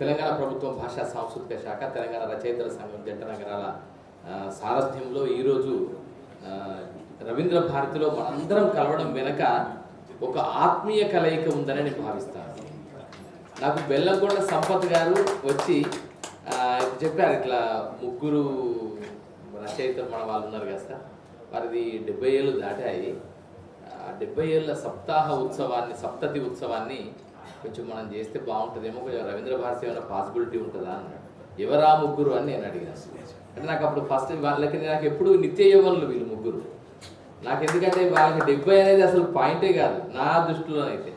తెలంగాణ ప్రభుత్వం భాషా సాంస్కృతిక శాఖ తెలంగాణ రచయితల సంఘం జంట నగరాల సారథ్యంలో ఈరోజు రవీంద్ర భారతిలో మనందరం కలవడం వెనక ఒక ఆత్మీయ కలయిక ఉందని నేను భావిస్తాను. నాకు బెల్లంకొండ సంపత్ గారు వచ్చి చెప్పారు ఇట్లా ముగ్గురు రచయితలు మన వాళ్ళు ఉన్నారు కదా సార్ వారిది డెబ్బై ఏళ్ళు దాటాయి. డెబ్బై ఏళ్ళ సప్తాహ ఉత్సవాన్ని సప్తతి ఉత్సవాన్ని కొంచెం మనం చేస్తే బాగుంటుందేమో కొంచెం రవీంద్ర భారతి ఏమైనా పాసిబిలిటీ ఉంటుందా అన్నాడు. ఎవరా ముగ్గురు అని నేను అడిగాను అంటే నాకు అప్పుడు ఫస్ట్ వాళ్ళకి నాకు ఎప్పుడు నిత్య యవ్వనులు వీళ్ళు ముగ్గురు. నాకు ఎందుకంటే వాళ్ళకి డెబ్బై అనేది అసలు పాయింటే కాదు నా దృష్టిలో అయితే.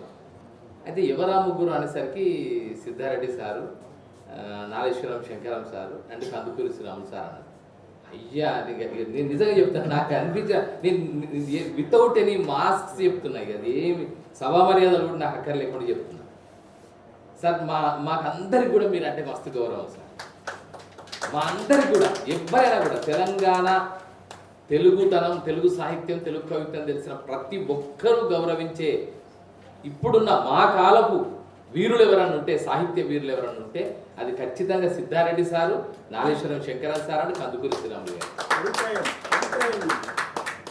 అయితే ఎవరా ముగ్గురు అనేసరికి Siddhareddy sir Nageshwaram Shankaram sir and Kandukuri Sriramulu sir అన్నారు. అయ్యా నీకు నేను నిజంగా చెప్తాను నాకు అనిపించ నేను వితౌట్ ఎనీ మాస్క్స్ చెప్తున్నా అది ఏమి సభా మర్యాదలు కూడా నాకు అక్కర్లేకుండా చెప్తున్నాను చెప్తున్నా. సార్ మా మాకు అందరికి కూడా మీరు అంటే మస్తు గౌరవం సార్. మా అందరికి కూడా ఎవరైనా కూడా తెలంగాణ తెలుగుతనం తెలుగు సాహిత్యం తెలుగు కవిత్వం తెలిసిన ప్రతి ఒక్కరూ గౌరవించే ఇప్పుడున్న మా కాలపు వీరులు ఎవరన్నా ఉంటే సాహిత్య వీరులు ఎవరన్నా ఉంటే అది ఖచ్చితంగా సిద్ధారెడ్డి సారు నాగేశ్వరం శంకరన్ సార్ అని కందుకూరి శ్రీరాములు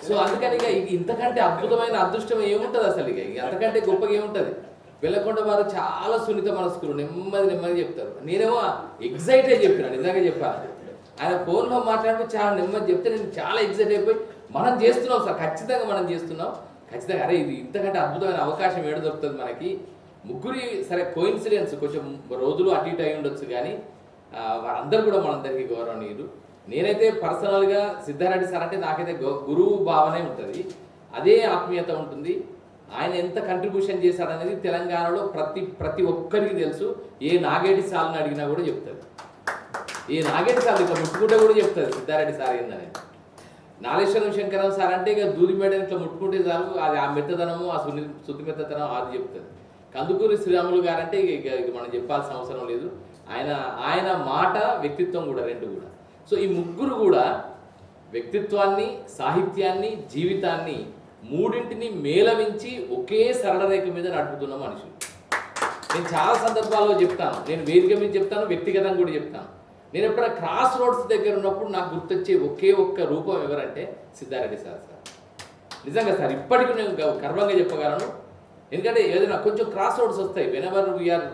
సో అందుకని ఇక ఇంతకంటే అద్భుతమైన అదృష్టం ఏముంటది అసలు ఇక? ఇక అంతకంటే గొప్పగా ఏముంటది? వెళ్ళకొండ వారు చాలా సున్నిత మనస్కులు నెమ్మది నెమ్మది చెప్తారు. నేనేమో ఎగ్జైట్ అయి చెప్పిన నిజంగా చెప్పాను ఆయన ఫోన్లో మాట్లాడితే చాలా నెమ్మది చెప్తే నేను చాలా ఎగ్జైట్ అయిపోయి మనం చేస్తున్నాం సార్ ఖచ్చితంగా మనం చేస్తున్నాం. ఖచ్చితంగా అరే ఇది ఇంతకంటే అద్భుతమైన అవకాశం ఏడ దొరుకుతుంది మనకి? ముగ్గురి సరే కోయిన్సిడెన్స్ కొంచెం రోజులు అటు ఇటు అయి ఉండొచ్చు కానీ వారందరూ కూడా మనందరికీ గౌరవనీయులు. నేనైతే పర్సనల్గా సిద్ధారెడ్డి సార్ అంటే నాకైతే గౌ- గురువు భావనే ఉంటుంది. అదే ఆత్మీయత ఉంటుంది. ఆయన ఎంత కంట్రిబ్యూషన్ చేశాడనేది తెలంగాణలో ప్రతి ప్రతి ఒక్కరికి తెలుసు. ఏ నాగేటి సార్ని అడిగినా కూడా చెప్తారు. ఏ నాగేటి సార్ ఇట్లా ముట్టుకుంటే కూడా చెప్తారు సిద్ధారెడ్డి సార్ ఏందని. నాగేశ్వరం శంకరం సార్ అంటే ఇక దూరి మేడ ఇట్లా ముట్టుకుంటే చాలు. అది ఆ మెత్తదనము ఆ సున్ని శుద్ధి మెత్తదనం అది చెప్తుంది కందుకూరి శ్రీరాములు గారు అంటే ఇక ఇక ఇక మనం చెప్పాల్సిన అవసరం లేదు. ఆయన ఆయన మాట వ్యక్తిత్వం కూడా రెండు కూడా. సో ఈ ముగ్గురు కూడా వ్యక్తిత్వాన్ని సాహిత్యాన్ని జీవితాన్ని మూడింటిని మేళవించి ఒకే సరళ రేఖ మీద నడుపుతున్న మనిషి. నేను చాలా సందర్భాల్లో చెప్తాను. నేను వేదిక మీద చెప్తాను వ్యక్తిగతంగా కూడా చెప్తాను. నేను ఎప్పుడైనా క్రాస్ రోడ్స్ దగ్గర ఉన్నప్పుడు నాకు గుర్తొచ్చే ఒకే ఒక్క రూపం ఎవరంటే సిద్ధారెడ్డి సార్ సార్. నిజంగా సార్ ఇప్పటికీ నేను గర్వంగా చెప్పగలను. ఎందుకంటే ఏదైనా కొంచెం క్రాస్ రోడ్స్ వస్తాయి. Whenever we're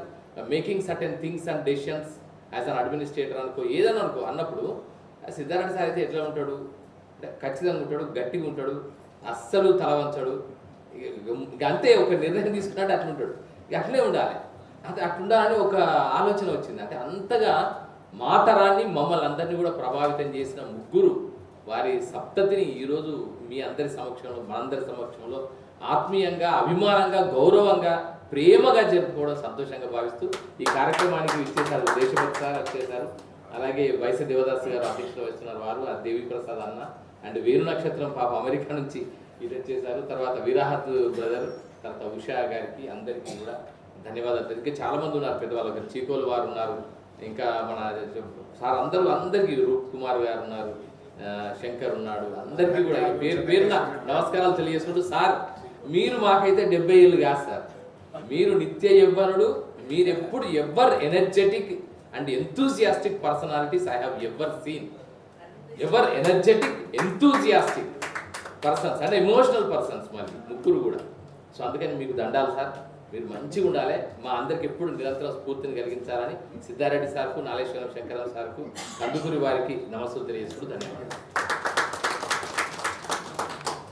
making certain things and decisions as an administrator అనుకో ఏదైనా అనుకో అన్నప్పుడు ఆ సిద్ధారెడ్డి సార్ అయితే ఎట్లా ఉంటాడు? ఖచ్చితంగా ఉంటాడు గట్టిగా ఉంటాడు. అస్సలు తలవంచడు ఇక- అంతే ఒక నిర్ణయం తీసుకున్నట్టు అట్లుంటాడు ఇక అట్లే ఉండాలి. అంటే అట్లుండాలని ఒక ఆలోచన వచ్చింది. అంటే అంతగా మాతరాన్ని మమ్మల్ని అందరినీ కూడా ప్రభావితం చేసిన ముగ్గురు వారి సప్తతిని ఈరోజు మీ అందరి సమక్షంలో మనందరి సమక్షంలో ఆత్మీయంగా అభిమానంగా గౌరవంగా ప్రేమగా జరుపుకోవడం సంతోషంగా భావిస్తూ ఈ కార్యక్రమానికి విచ్చేశారు దేశభక్తి సార్ వచ్చేసారు అలాగే వైస దేవదాస్ గారు అధ్యక్షులు వస్తున్నారు వారు ఆ దేవి ప్రసాద్ అన్న అండ్ వేరు నక్షత్రం పాప అమెరికా నుంచి ఇటు వచ్చేసారు తర్వాత విరాహత్ బ్రదర్ తర్వాత ఉషా గారికి అందరికీ కూడా ధన్యవాదాలు ఇంకా చాలామంది ఉన్నారు పెద్దవాళ్ళు చీకోలు వారు ఉన్నారు. ఇంకా మన సార్ అందరూ అందరికీ రూప్ కుమార్ గారు ఉన్నారు. శంకర్ ఉన్నాడు. అందరికీ కూడా పేరు పేరున నమస్కారాలు తెలియజేసుకుంటూ సార్ మీరు మాకైతే డెబ్బై ఏళ్ళు కాదు సార్. మీరు నిత్య యవ్వనుడు మీరు ఎప్పుడు ever energetic and enthusiastic personalities I have ever seen ever energetic enthusiastic persons అంటే ఎమోషనల్ పర్సన్స్ మళ్ళీ ముగ్గురు కూడా. సో అందుకని మీకు దండాలు సార్. మీరు మంచిగా ఉండాలి. మా అందరికి ఎప్పుడు నిరంతరం స్ఫూర్తిని కలిగించాలని సిద్ధారెడ్డి సార్కు నాగేశ్వరం శంకరరావు సార్కు కందుకూరి వారికి నమస్సులు తెలియజేసుకుంటూ ధన్యవాదాలు.